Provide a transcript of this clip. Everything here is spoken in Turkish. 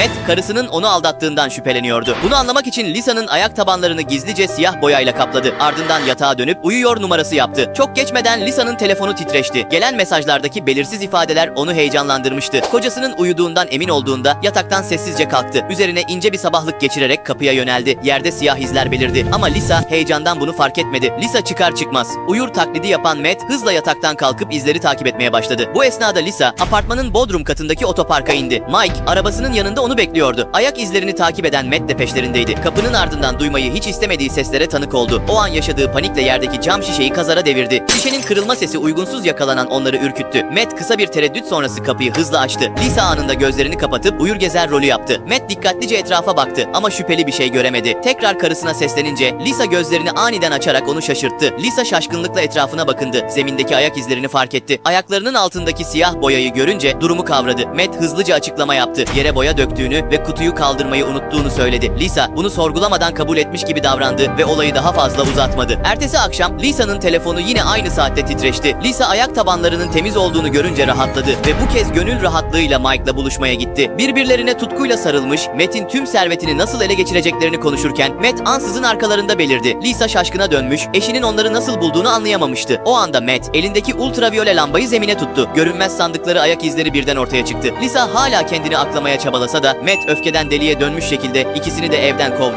Matt karısının onu aldattığından şüpheleniyordu. Bunu anlamak için Lisa'nın ayak tabanlarını gizlice siyah boyayla kapladı. Ardından yatağa dönüp uyuyor numarası yaptı. Çok geçmeden Lisa'nın telefonu titreşti. Gelen mesajlardaki belirsiz ifadeler onu heyecanlandırmıştı. Kocasının uyuduğundan emin olduğunda yataktan sessizce kalktı. Üzerine ince bir sabahlık geçirerek kapıya yöneldi. Yerde siyah izler belirdi. Ama Lisa heyecandan bunu fark etmedi. Lisa çıkar çıkmaz. Uyur taklidi yapan Matt hızla yataktan kalkıp izleri takip etmeye başladı. Bu esnada Lisa apartmanın bodrum katındaki otoparka indi. Mike arabasının yanında onu bekliyordu. Ayak izlerini takip eden Matt de peşlerindeydi. Kapının ardından duymayı hiç istemediği seslere tanık oldu. O an yaşadığı panikle yerdeki cam şişeyi kazara devirdi. Şişenin kırılma sesi uygunsuz yakalanan onları ürküttü. Matt kısa bir tereddüt sonrası kapıyı hızla açtı. Lisa anında gözlerini kapatıp uyur gezer rolü yaptı. Matt dikkatlice etrafa baktı ama şüpheli bir şey göremedi. Tekrar karısına seslenince Lisa gözlerini aniden açarak onu şaşırttı. Lisa şaşkınlıkla etrafına bakındı. Zemindeki ayak izlerini fark etti. Ayaklarının altındaki siyah boyayı görünce durumu kavradı. Matt hızlıca açıklama yaptı. Yere boya döktüğünü ve kutuyu kaldırmayı unuttuğunu söyledi. Lisa bunu sorgulamadan kabul etmiş gibi davrandı ve olayı daha fazla uzatmadı. Ertesi akşam Lisa'nın telefonu yine aynı saatte titreşti. Lisa ayak tabanlarının temiz olduğunu görünce rahatladı ve bu kez gönül rahatlığıyla Mike'la buluşmaya gitti. Birbirlerine tutkuyla sarılmış, Matt'in tüm servetini nasıl ele geçireceklerini konuşurken Matt ansızın arkalarında belirdi. Lisa şaşkına dönmüş, eşinin onları nasıl bulduğunu anlayamamıştı. O anda Matt elindeki ultraviyole lambayı zemine tuttu. Görünmez sandıkları ayak izleri birden ortaya çıktı. Lisa hala kendini aklamaya çabalasa da Matt öfkeden deliye dönmüş şekilde ikisini de evden kovdu.